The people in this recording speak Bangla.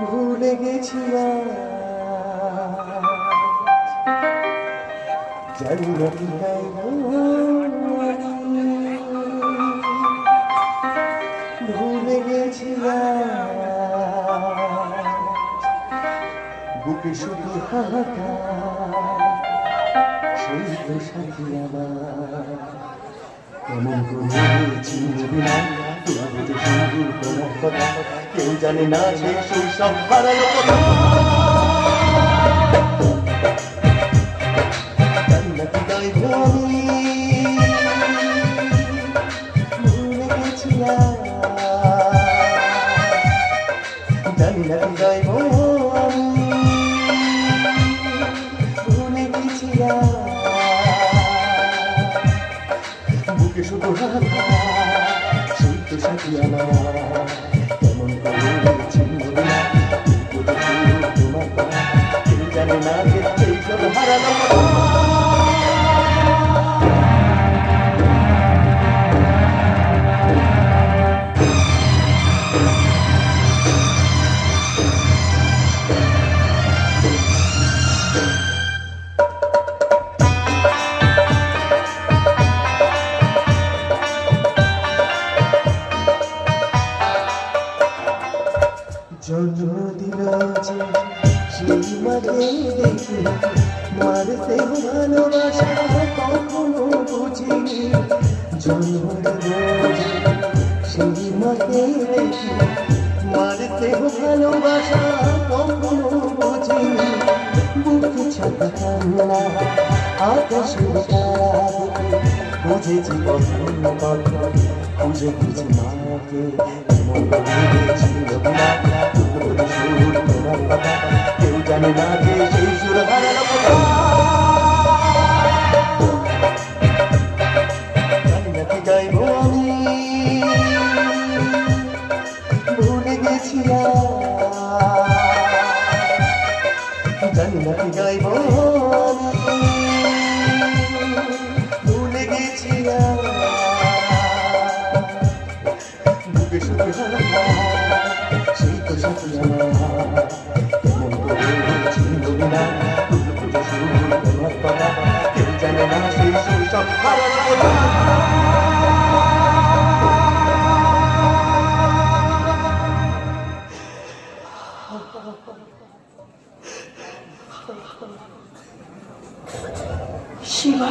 ভুলে গেছি ভুলে গেছি। বুকে শুধু হাহাকার সেই সাথী কেমন করে চিনবি না তবু যে সুন্দর তোমার কথা কেউ জানে না যে শৈশব হারালো কথা কান্নাটি গাইব আমি ভুলে গেছি আজ। জানি না কি শুধু তো সাথী আমার। জন্ম দিল যে সেই মারতে ভালোবাসা কখনো বুঝিনি। জন্ম দিল যে সেই মাঝে দেখে মারতে ভালোবাসা কখনো বুঝিনি। বুকে ছাতা কান্না আকাশের বুঝেছি কখন কখন খুঁজে খুঁজে মাকে। এমন ছিল না গাইব আমি ভুলে গেছি আজ। বুকে শুধু সেই তো সাথী কেমন করে চিনব না, খুঁজে খুঁজে সুর তোমার কথা। কেউ জানে না সেই শৈশব হারানো シバ